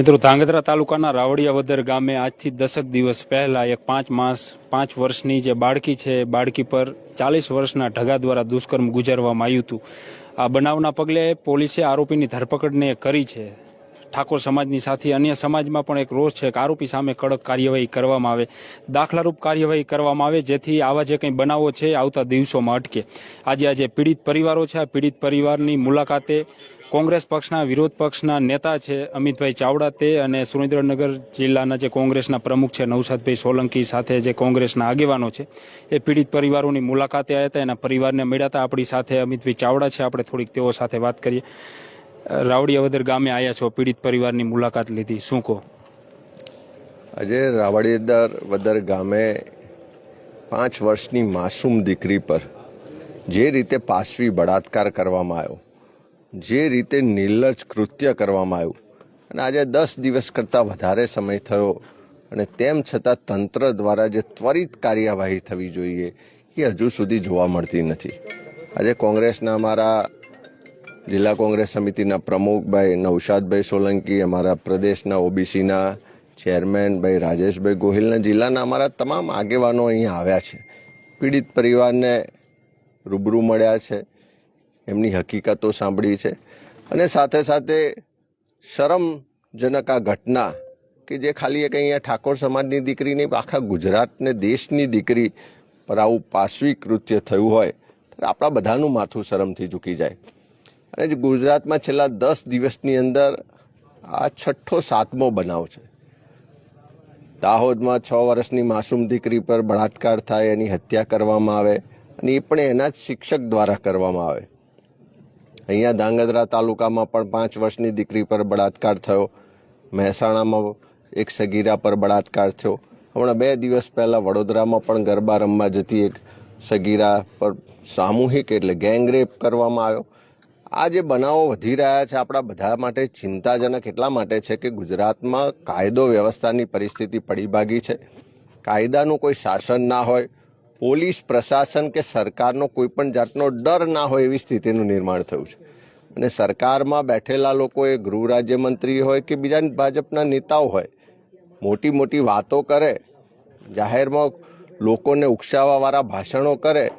મિત્રો, ધાંગધ્રા તાલુકાના રાવડિયાવદર ગામે આજથી દસક દિવસ પહેલા એક પાંચ માસ, પાંચ વર્ષની જે બાળકી છે બાળકી પર ચાલીસ વર્ષના ઢગા દ્વારા દુષ્કર્મ ગુજારવામાં આવ્યું હતું. આ બનાવના પગલે પોલીસે આરોપીની ધરપકડને કરી છે. ઠાકોર સમાજની સાથે અન્ય સમાજમાં પણ એક રોષ છે કે આરોપી સામે કડક કાર્યવાહી કરવામાં આવે. દાખલારૂપ કાર્યવાહી કરવામાં આવે જેથી આવા જે કંઈ બનાવો છે આવતા દિવસોમાં અટકે. આજે આજે પીડિત પરિવારો છે. આ પીડિત પરિવારની મુલાકાતે કોંગ્રેસ પક્ષના, વિરોધ પક્ષના નેતા છે અમિતભાઈ ચાવડા તે અને સુરેન્દ્રનગર જિલ્લાના જે કોંગ્રેસના પ્રમુખ છે નૌશાદભાઈ સોલંકી સાથે જે કોંગ્રેસના આગેવાનો છે એ પીડિત પરિવારોની મુલાકાતે આવ્યા હતા. એના પરિવારને મળ્યા હતા. આપણી સાથે અમિતભાઈ ચાવડા છે. આપણે થોડીક તેઓ સાથે વાત કરીએ. રાવડિયાવદર ગામે આવ્યા છો? પીડિત પરિવારની મુલાકાત લીધી. શું કહો? આજે રાવડીદર વદર ગામે પાંચ વર્ષની માસૂમ દીકરી પર જે રીતે પાશવી બળાત્કાર કરવામાં આવ્યો, જે રીતે નિર્લજ્જ કૃત્ય કરવામાં આવ્યું, અને આજે દસ દિવસ કરતાં વધારે સમય થયો, અને તેમ છતાં તંત્ર દ્વારા જે ત્વરિત કાર્યવાહી થવી જોઈએ એ હજુ સુધી જોવા મળતી નથી. આજે કોંગ્રેસના અમારા જિલ્લા કોંગ્રેસ સમિતિના પ્રમુખભાઈ નૌશાદભાઈ સોલંકી, અમારા પ્રદેશના ઓબીસીના ચેરમેન ભાઈ રાજેશભાઈ ગોહિલના જિલ્લાના અમારા તમામ આગેવાનો અહીંયા આવ્યા છે. પીડિત પરિવારને રૂબરૂ મળ્યા છે. એમની હકીકતો સાંભળી છે. અને સાથે સાથે શરમજનક આ ઘટના કે જે ખાલી એક અહીંયા ઠાકોર સમાજની દીકરી નહીં, આખા ગુજરાતને દેશની દીકરી પર આવું પાશ્વી કૃત્ય થયું હોય ત્યારે આપણા બધાનું માથું શરમથી ઝૂકી જાય. અને જે ગુજરાતમાં છેલ્લા દસ દિવસની અંદર આ છઠ્ઠો સાતમો બનાવ છે. દાહોદમાં છ વર્ષની માસૂમ દીકરી પર બળાત્કાર થાય, એની હત્યા કરવામાં આવે અને એ પણ એના જ શિક્ષક દ્વારા કરવામાં આવે. અહીંયા ધાંગધ્રા તાલુકામાં પણ પાંચ વર્ષની દીકરી પર બળાત્કાર થયો. મહેસાણામાં એક સગીરા પર બળાત્કાર થયો. હમણાં બે દિવસ પહેલાં વડોદરામાં પણ ગરબા રમવા જતી એક સગીરા પર સામૂહિક એટલે ગેંગરેપ કરવામાં આવ્યો. આ જે બનાવો વધી રહ્યા છે, આપણા બધા માટે ચિંતાજનક એટલા માટે છે કે ગુજરાતમાં કાયદો વ્યવસ્થાની પરિસ્થિતિ પડી ભાગી છે. કાયદાનું કોઈ શાસન ના હોય, પોલીસ પ્રશાસન કે સરકારનો કોઈ પણ જાતનો ડર ના હોય એવી સ્થિતિનું નિર્માણ થયું છે. અને સરકારમાં બેઠેલા લોકો એ ગૃહ રાજ્યમંત્રી હોય કે બીજા ભાજપના નેતાઓ હોય, મોટી મોટી વાતો કરે, જાહેરમાં લોકોને ઉકસાવાવાળા ભાષણો કરે,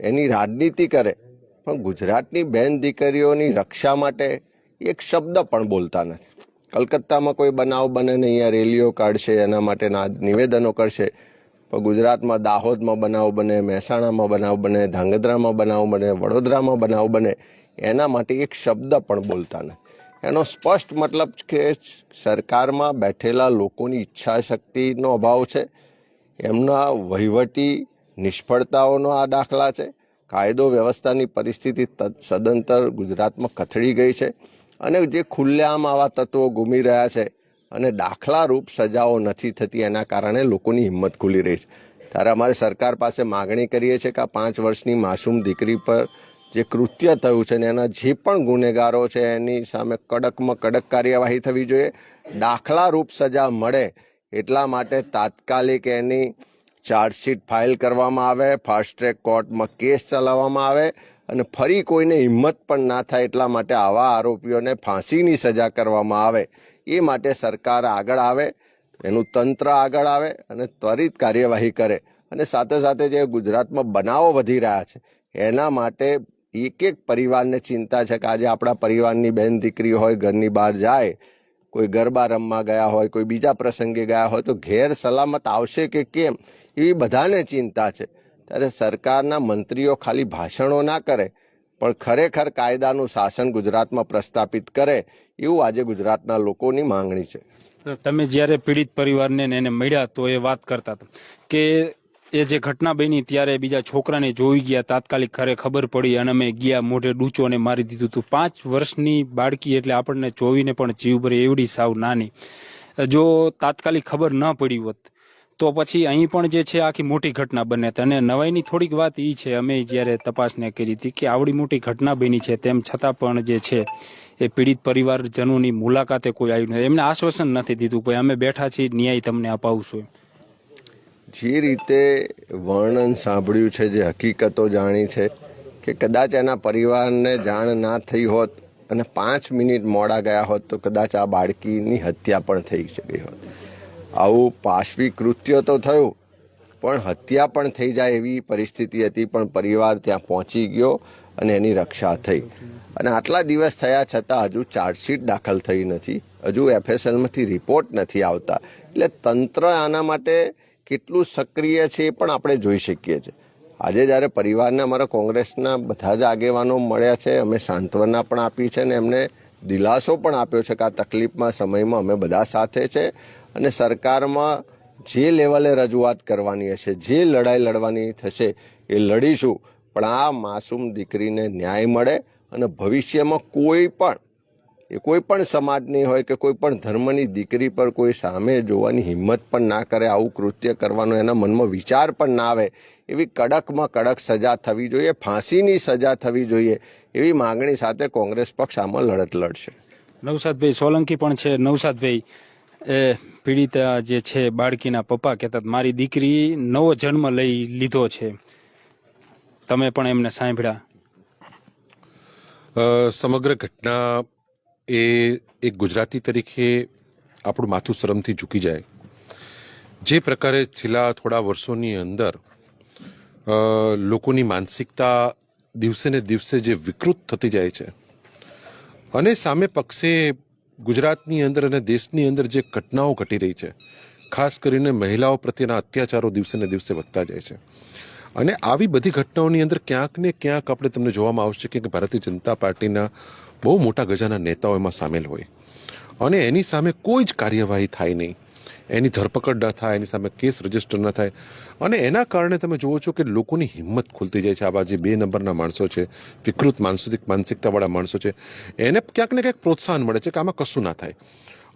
એની રાજનીતિ કરે પણ ગુજરાતની બેન દીકરીઓની રક્ષા માટે એક શબ્દ પણ બોલતા નથી. કલકત્તામાં કોઈ બનાવ બને ને અહીંયા રેલીઓ કાઢશે, એના માટેના નિવેદનો કરશે. પણ ગુજરાતમાં દાહોદમાં બનાવ બને, મહેસાણામાં બનાવ બને ધાંગધ્રામાં બનાવ બને, વડોદરામાં બનાવ બને, એના માટે એક શબ્દ પણ બોલતા નથી. એનો સ્પષ્ટ મતલબ કે સરકારમાં બેઠેલા લોકોની ઈચ્છા શક્તિનો અભાવ છે. એમના વહીવટી નિષ્ફળતાઓનો આ દાખલા છે. કાયદો વ્યવસ્થાની પરિસ્થિતિ સદંતર ગુજરાતમાં કથળી ગઈ છે અને જે ખુલ્લેઆમ આવા તત્વો ઘૂમી રહ્યા છે અને દાખલારૂપ સજાઓ નથી થતી એના કારણે લોકોની હિંમત ખુલી રહી છે. ત્યારે અમારે સરકાર પાસે માગણી કરીએ છીએ કે આ પાંચ વર્ષની માસૂમ દીકરી પર જે કૃત્ય થયું છે ને એના જે પણ ગુનેગારો છે એની સામે કડકમાં કડક કાર્યવાહી થવી જોઈએ. દાખલારૂપ સજા મળે એટલા માટે તાત્કાલિક એની ચાર્જશીટ ફાઇલ કરવામાં આવે, ફાસ્ટ ટ્રેક કોર્ટમાં કેસ ચલાવવામાં આવે અને ફરી કોઈને હિંમત પણ ના થાય એટલા માટે આવા આરોપીઓને ફાંસીની સજા કરવામાં આવે. એ માટે સરકાર આગળ આવે, એનું તંત્ર આગળ આવે અને ત્વરિત કાર્યવાહી કરે. અને સાથે સાથે જે ગુજરાતમાં બનાવો વધી રહ્યા છે, એના માટે એક એક પરિવારને ચિંતા છે કે આજે આપણા પરિવારની બેન દીકરી હોય, ઘરની બહાર જાય, કોઈ ગરબા રમવા ગયા હોય, કોઈ બીજા પ્રસંગે ગયા હોય તો ઘેર સલામત આવશે કે કેમ? એવી બધાને ચિંતા છે. ત્યારે સરકારના મંત્રીઓ ખાલી ભાષણો ના કરે, પણ ખરેખર કાયદાનું શાસન ગુજરાતમાં પ્રસ્થાપિત કરે એવું આજે ગુજરાતના લોકોની માંગણી છે. તમે જ્યારે પીડિત પરિવારને એને મળ્યા તો એ વાત કરતા હતા કે એ જે ઘટના બની ત્યારે બીજા છોકરાને જોઈ ગયા, તાત્કાલિક ખરે ખબર પડી અને અમે ગયા મોઢે ડૂચોને મારી દીધું હતું. પાંચ વર્ષની બાળકી એટલે આપણને જોઈને પણ જીવ ભરે એવડી સાવ નાની. જો તાત્કાલિક ખબર ન પડી હોત તો પછી અહીં પણ જે છે આખી મોટી ઘટના બને હતી અને નવાઈની થોડીક વાત એ છે, અમે જ્યારે તપાસને કરી હતી કે આવડી મોટી ઘટના બની છે, તેમ છતાં પણ જે છે એ પીડિત પરિવારજનોની મુલાકાતે કોઈ આવ્યું નથી. એમને આશ્વાસન નથી દીધું ભાઈ અમે બેઠા છીએ, ન્યાય તમને અપાવશું. જે રીતે વર્ણન સાંભળ્યું છે, જે હકીકતો જાણી છે કે કદાચ એના પરિવારને જાણ ના થઈ હોત અને પાંચ મિનિટ મોડા ગયા હોત તો કદાચ આ બાળકીની હત્યા પણ થઈ શકી હોત. આવું પાશવી કૃત્ય તો થયું, પણ હત્યા પણ થઈ જાય એવી પરિસ્થિતિ હતી, પણ પરિવાર ત્યાં પહોંચી ગયો અને એની રક્ષા થઈ. અને આટલા દિવસ થયા છતાં હજુ ચાર્જશીટ દાખલ થઈ નથી, હજુ એફએસએલમાંથી રિપોર્ટ નથી આવતા. એટલે તંત્ર આના માટે કેટલું સક્રિય છે એ પણ આપણે જોઈ શકીએ છીએ. આજે જ્યારે પરિવારને અમારા કોંગ્રેસના બધા જ આગેવાનો મળ્યા છે, અમે સાંત્વના પણ આપી છે અને એમને દિલાસો પણ આપ્યો છે કે આ તકલીફમાં સમયમાં અમે બધા સાથે છે. અને સરકારમાં જે લેવલે રજૂઆત કરવાની હશે, જે લડાઈ લડવાની થશે, એ લડીશું. પણ આ માસૂમ દીકરીને ન્યાય મળે અને ભવિષ્યમાં કોઈ પણ, એ કોઈ પણ સમાજની હોય કે કોઈ પણ ધર્મની દીકરી પર કોઈ સામે જોવાની હિંમત પણ ના કરે, આવું કૃત્ય કરવાનો એના મનમાં વિચાર પણ ના આવે, એવી કડકમાં કડક સજા થવી જોઈએ, ફાંસીની સજા થવી જોઈએ, એવી માગણી સાથે કોંગ્રેસ પક્ષ આમાં લડત લડશે. નવસાદભાઈ સોલંકી પણ છે. નવસાદભાઈ એ પીડિતા જે છે, બાળકીના પપ્પા કહેતા મારી દીકરી નવો જન્મ લઈ લીધો છે. તમે પણ એમને સાંભળ્યા? સમગ્ર ઘટના એ એક ગુજરાતી તરીકે આપણું માથું શરમથી ઝૂકી જાય. જે પ્રકારે છેલ્લા થોડા વર્ષોની અંદર લોકોની માનસિકતા દિવસે ને દિવસે જે વિકૃત થતી જાય છે. અને સામે પક્ષે ગુજરાતની અંદર અને દેશની અંદર જે ઘટનાઓ ઘટી રહી છે, ખાસ કરીને મહિલાઓ પ્રત્યેના અત્યાચારો દિવસે ને દિવસે વધતા જાય છે. અને આવી બધી ઘટનાઓની અંદર ક્યાંક ને ક્યાંક આપણે તમને જોવામાં આવશે કે ભારતીય જનતા પાર્ટીના બહુ મોટા ગજાના નેતાઓ એમાં સામેલ હોય. અને એની સામે કોઈ જ કાર્યવાહી થાય નહીં. એની ધરપકડ ન થાય, એની સામે કેસ રજિસ્ટર ન થાય. અને એના કારણે તમે જુઓ છો કે લોકોની હિંમત ખુલતી જાય છે. આવા જે બે નંબરના માણસો છે, વિકૃત માનસિક, માનસિકતાવાળા માણસો છે. એને ક્યાંક ને ક્યાંક પ્રોત્સાહન મળે છે કે આમાં કશું ના થાય.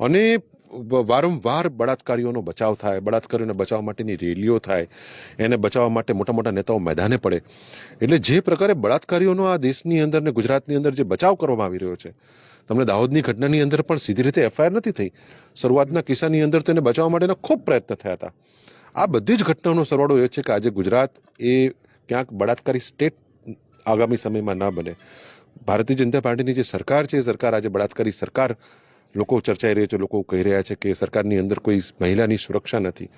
અને વારંવાર બળાત્કારીઓનો બચાવ થાય, બળાત્કારીઓને બચાવવા માટેની રેલીઓ થાય, એને બચાવવા માટે મોટા મોટા નેતાઓ મેદાને પડે. એટલે જે પ્રકારે બળાત્કારીઓનો આ દેશની અંદર ને ગુજરાતની અંદર જે બચાવ કરવામાં આવી રહ્યો છે તમને દાહોદની ઘટનાની અંદર પણ સીધી રીતે એફઆઈઆર નથી થઈ. શરૂઆતના કિસ્સાની અંદર તેને બચાવવા માટેના ખૂબ પ્રયત્ન થયા હતા. આ બધી જ ઘટનાઓનો સરવાળો એ છે કે આજે ગુજરાત એ ક્યાંક બળાત્કારી સ્ટેટ આગામી સમયમાં ના બને. ભારતીય જનતા પાર્ટીની જે સરકાર છે, એ સરકાર આજે બળાત્કારી સરકાર લોકો ચર્ચાઈ રહ્યા છે, લોકો કહી રહ્યા છે કે સરકારની અંદર કોઈ મહિલાની સુરક્ષા નથી.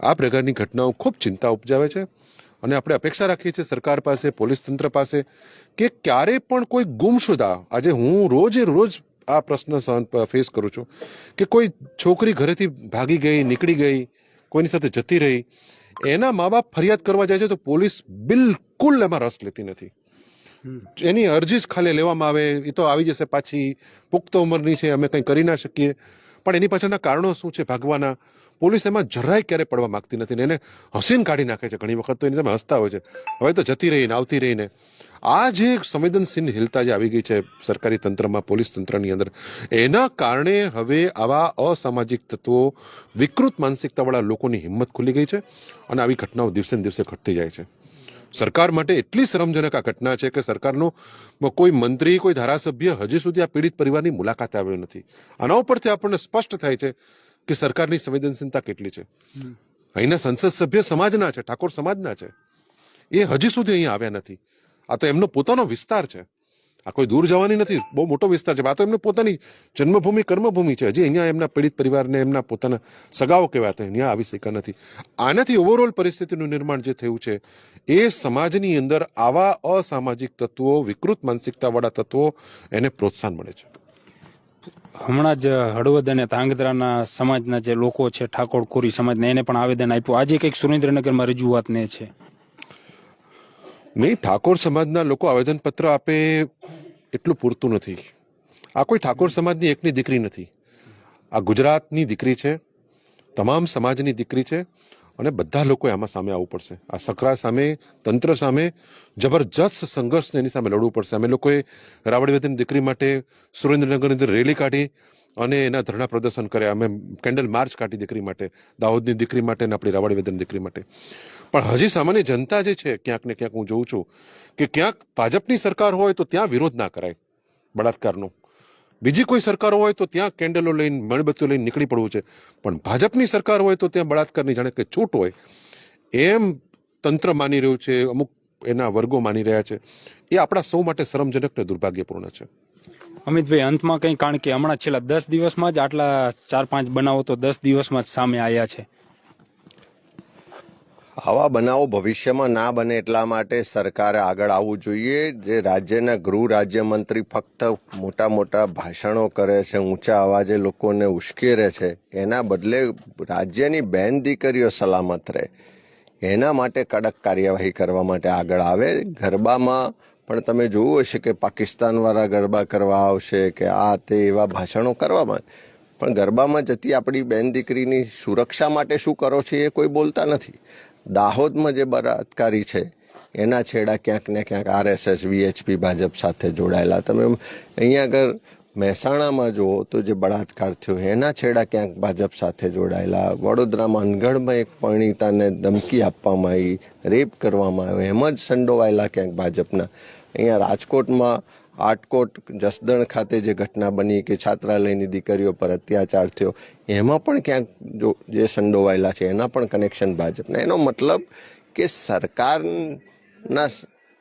આ પ્રકારની ઘટનાઓ ખૂબ ચિંતા ઉપજાવે છે. અને આપણે અપેક્ષા રાખીએ છીએ સરકાર પાસે પોલીસ તંત્ર પાસે કે ક્યારે પણ કોઈ ગુમશુદા આજે હું રોજે રોજ આ પ્રશ્ન સહન ફેસ કરું છું કે કોઈ છોકરી ઘરેથી ભાગી ગઈ નીકળી ગઈ કોઈની સાથે જતી રહી એના મા બાપ ફરિયાદ કરવા જાય છે તો પોલીસ બિલકુલ એમાં રસ લેતી નથી. એની અરજી જ ખાલી લેવામાં આવે એ તો આવી જશે પાછી પુખ્ત ઉંમરની છે અમે કંઈ કરી ના શકીએ. પણ એની પાછળના કારણો શું છે ભાગવાના? પોલીસ એમાં જરાય ક્યારે પડવા માંગતી નથી ને એને હસીન કાઢી નાખે છે ઘણી વખત તો એની સામે હસતા હોય છે. હવે તો જતી રહીને, આવતી રહીને. આ જે હિલતા જે આવી ગઈ છે સરકારી તંત્રમાં, પોલીસ તંત્રની અંદર, એના કારણે હવે આવા અસામાજિક તત્વો, વિકૃત માનસિકતાવાળા લોકોની હિંમત ખુલી ગઈ છે અને આવી ઘટનાઓ દિવસે ને દિવસે ઘટતી જાય છે. સરકાર માટે એટલી શરમજનક આ ઘટના છે કે સરકારનો કોઈ મંત્રી, કોઈ ધારાસભ્ય હજી સુધી આ પીડિત પરિવારની મુલાકાતે આવ્યો નથી. આના ઉપરથી આપણને સ્પષ્ટ થાય છે કે સરકારની સંવેદનશીલતા કેટલી છે? અહીંના સંસદ સભ્ય સમાજના છે ઠાકોર સમાજના છે. એ હજી સુધી અહીંયા આવ્યા નથી. આ તો એમનો પોતાનો વિસ્તાર છે. આ કોઈ દૂર જવાની નથી બહુ મોટો વિસ્તાર છે. આ તો એમને પોતાની જન્મભૂમિ કર્મભૂમિ છે. હજી અહીંયા એમના પીડિત પરિવારને એમના પોતાના સગાઓ કહેવાય તો અહીંયા આવી શક્યા નથી. આનાથી ઓવરઓલ પરિસ્થિતિનું નિર્માણ જે થયું છે એ સમાજની અંદર આવા અસામાજિક તત્વો વિકૃત માનસિકતાવાળા તત્વો એને પ્રોત્સાહન મળે છે. હમણાં જ હળવદ અને ધાંગધ્રાના સમાજના જે લોકો છે ઠાકોર કોરી સમાજના એને પણ આવેદન આપ્યું. આજે કંઈક સુરેન્દ્રનગરમાં રજૂઆત ને છે. નહીં, ઠાકોર સમાજના લોકો આવેદનપત્ર આપે એટલું પૂરતું નથી. આ કોઈ ઠાકોર સમાજની એકની દીકરી નથી. આ ગુજરાતની દીકરી છે, તમામ સમાજની દીકરી છે. અને બધા લોકોએ આમાં સામે આવવું પડશે. આ સકરા સામે, તંત્ર સામે જબરજસ્ત સંઘર્ષને એની સામે લડવું પડશે. અમે લોકોએ રાવડીવતીની દીકરી માટે સુરેન્દ્રનગરની અંદર રેલી કાઢી અને એના ધરણા પ્રદર્શન કર્યા. અમે કેન્ડલ માર્ચ કાઢી દીકરી માટે, દાહોદની દીકરી માટે અને આપણી રાવડીવેદનની દીકરી માટે. પણ હજી સામાન્ય જનતા જે છે, ક્યાંક ને ક્યાંક હું જોઉં છું કે ક્યાંક ભાજપની સરકાર હોય તો ત્યાં વિરોધ ના કરાય બળાત્કારનો. બીજી કોઈ સરકાર હોય તો ત્યાં કેન્ડલો લઈને, મીણબત્તીઓ લઈને નીકળી પડવું છે. પણ ભાજપની સરકાર હોય તો ત્યાં બળાત્કારની જાણે કે છૂટ હોય. એમ તંત્ર માની રહ્યું છે, અમુક એના વર્ગો માની રહ્યા છે. એ આપણા સૌ માટે શરમજનક ને દુર્ભાગ્યપૂર્ણ છે. અમિતભાઈ, અંતમાં કંઈ, કારણ કે હમણાં છેલ્લા દસ દિવસમાં જ આટલા ચાર પાંચ બનાવો તો દસ દિવસમાં જ સામે આવ્યા છે. આવા બનાવો ભવિષ્યમાં ના બને એટલા માટે સરકારે આગળ આવવું જોઈએ. જે રાજ્યના ગૃહ રાજ્યમંત્રી ફક્ત મોટા મોટા ભાષણો કરે છે, ઊંચા અવાજે લોકોને ઉશ્કેરે છે, એના બદલે રાજ્યની બેન દીકરીઓ સલામત રહે. એના માટે કડક કાર્યવાહી કરવા માટે આગળ આવે. ગરબામાં પણ તમે જોયું હશે કે પાકિસ્તાનવાળા ગરબા કરવા આવશે કે આ તે એવા ભાષણો કરવામાં. પણ ગરબામાં જતી આપણી બેન દીકરીની સુરક્ષા માટે શું કરો છો એ કોઈ બોલતા નથી. દાહોદમાં જે બળાત્કારી છે, એના છેડા ક્યાંક ને ક્યાંક આરએસએસ વીએચપી ભાજપ સાથે જોડાયેલા. તમે અહીંયા આગળ મહેસાણામાં જુઓ તો જે બળાત્કાર થયો એના છેડા ક્યાંક ભાજપ સાથે જોડાયેલા, વડોદરામાં અનગઢમાં એક પરિણીતાને ધમકી આપવામાં આવી, રેપ કરવામાં આવ્યો, એમ જ સંડોવાયેલા ક્યાંક ભાજપના. અહીંયા રાજકોટમાં આટકોટ જસદણ ખાતે જે ઘટના બની કે છાત્રાલયની દીકરીઓ પર અત્યાચાર થયો, એમાં પણ ક્યાંક જો જે સંડોવાયેલા છે, એના પણ કનેક્શન ભાજપના. એનો મતલબ કે સરકારના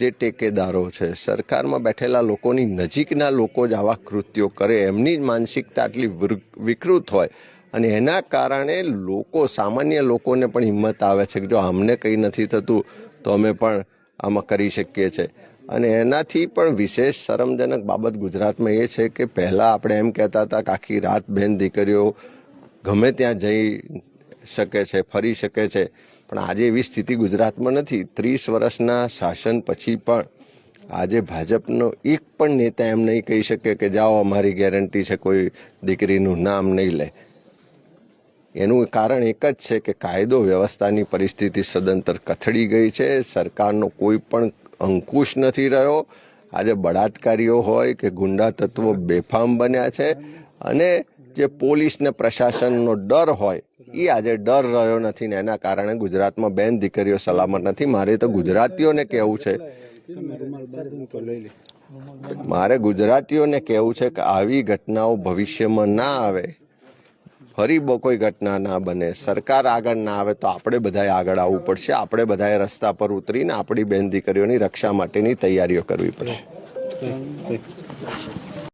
જે ટેકેદારો છે, સરકારમાં બેઠેલા લોકોની નજીકના લોકો જ આવા કૃત્યો કરે, એમની જ માનસિકતા આટલી વિકૃત હોય અને એના કારણે લોકો, સામાન્ય લોકોને પણ હિંમત આવે છે કે જો અમને કંઈ નથી થતું, તો અમે પણ આમાં કરી શકીએ છીએ અને એનાથી પણ વિશેષ શરમજનક બાબત ગુજરાતમાં એ છે કે પહેલાં આપણે એમ કહેતા હતા કે આખી રાત બેન દીકરીઓ ગમે ત્યાં જઈ શકે છે, ફરી શકે છે. પણ આજે એવી સ્થિતિ ગુજરાતમાં નથી. ત્રીસ વર્ષના શાસન પછી પણ આજે ભાજપનો એક પણ નેતા એમ નહીં કહી શકે કે જાઓ, અમારી ગેરંટી છે, કોઈ દીકરીનું નામ નહીં લે. એનું કારણ એક જ છે કે કાયદો વ્યવસ્થાની પરિસ્થિતિ સદંતર કથળી ગઈ છે. સરકારનો કોઈ પણ અંકુશ નથી રહ્યો. આજે બળાત્કારીઓ હોય કે ગુંડા તત્વો બેફામ બન્યા છે અને જે પોલીસને પ્રશાસનનો ડર હોય એ આજે ડર રહ્યો નથી ને એના કારણે ગુજરાતમાં બેન દીકરીઓ સલામત નથી. મારે તો ગુજરાતીઓને કહેવું છે. મારે ગુજરાતીઓને કહેવું છે કે આવી ઘટનાઓ ભવિષ્યમાં ના આવે. ફરી કોઈ ઘટના ના બને. સરકાર આગળ ના આવે તો આપણે બધાએ આગળ આવવું પડશે. આપણે બધાએ રસ્તા પર ઉતરીને આપણી બેન દીકરીઓની રક્ષા માટેની તૈયારીઓ કરવી પડશે.